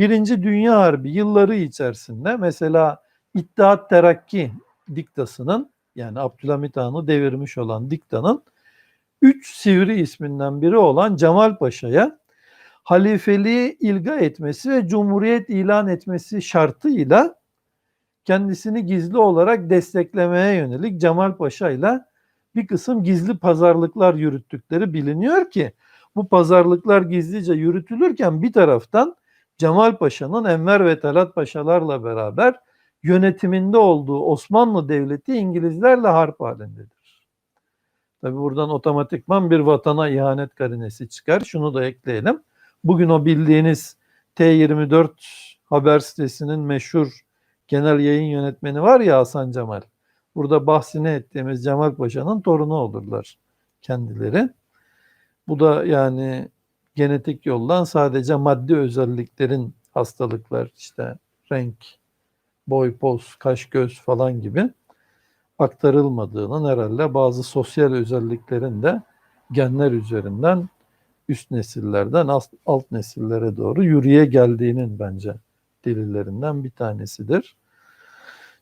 Birinci Dünya Harbi yılları içerisinde mesela İttihat Terakki diktasının yani Abdülhamit Han'ı devirmiş olan diktanın üç sivri isminden biri olan Cemal Paşa'ya halifeliği ilga etmesi ve cumhuriyet ilan etmesi şartıyla kendisini gizli olarak desteklemeye yönelik Cemal Paşa ile bir kısım gizli pazarlıklar yürüttükleri biliniyor ki bu pazarlıklar gizlice yürütülürken bir taraftan Cemal Paşa'nın Enver ve Talat Paşalarla beraber yönetiminde olduğu Osmanlı Devleti İngilizlerle harp halindedir. Tabi buradan otomatikman bir vatana ihanet karinesi çıkar. Şunu da ekleyelim. Bugün o bildiğiniz T24 haber sitesinin meşhur genel yayın yönetmeni var ya Hasan Cemal. Burada bahsini ettiğimiz Cemal Paşa'nın torunu olurlar kendileri. Bu da yani genetik yoldan sadece maddi özelliklerin hastalıklar işte renk, boy, poz, kaş, göz falan gibi aktarılmadığının herhalde bazı sosyal özelliklerin de genler üzerinden üst nesillerden alt nesillere doğru yürüye geldiğinin bence delillerinden bir tanesidir.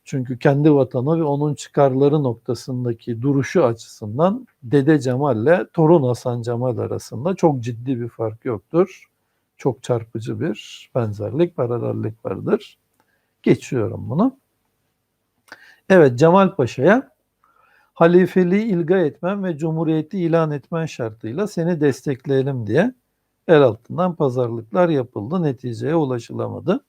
Çünkü kendi vatanı ve onun çıkarları noktasındaki duruşu açısından Dede Cemal ile torun Hasan Cemal arasında çok ciddi bir fark yoktur. Çok çarpıcı bir benzerlik, paralellik vardır. Geçiyorum bunu. Evet Cemal Paşa'ya halifeliği ilga etmen ve cumhuriyeti ilan etmen şartıyla seni destekleyelim diye el altından pazarlıklar yapıldı. Neticeye ulaşılamadı.